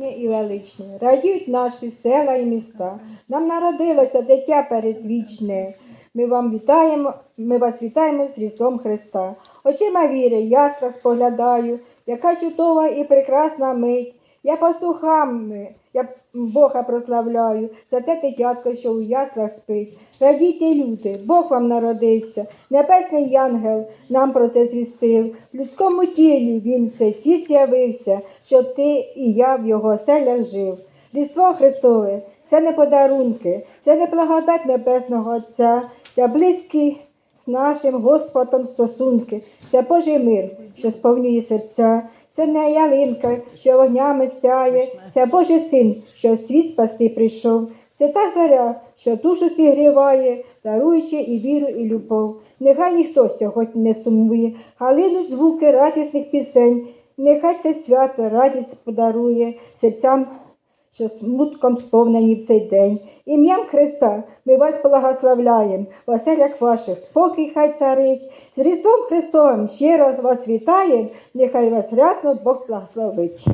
могутнє і величне. Радіють наші села і міста. Нам народилося дитя передвічне. Ми вам вітаємо, ми вас вітаємо з Різдвом Христа. Очима віри, ясла споглядаю, яка чудова і прекрасна мить. Я пастухами, я Бога прославляю, за те дитятко, що у яслах спить. Радійте, люди, Бог вам народився, небесний янгел нам про це звістив. В людському тілі він цей світ з'явився, щоб ти і я в його селях жив. Різдво Христове це не подарунки, це не благодать Небесного Отця, це близькі з нашим Господом стосунки, це Божий мир, що сповнює серця. Це не ялинка, що вогнями сяє, це Божий син, що світ спасти прийшов. Це та зоря, що душу зігріває, даруючи і віру, і любов. Нехай ніхто сьогодні не сумує, галинуть звуки радісних пісень. Нехай це свято радість подарує серцям, що смутком сповнені в цей день. Ім'ям Христа ми вас благословляємо, в оселях ваших спокій хай царить. З Різдвом Христовим раз вас вітаємо, нехай вас рясно Бог благословить.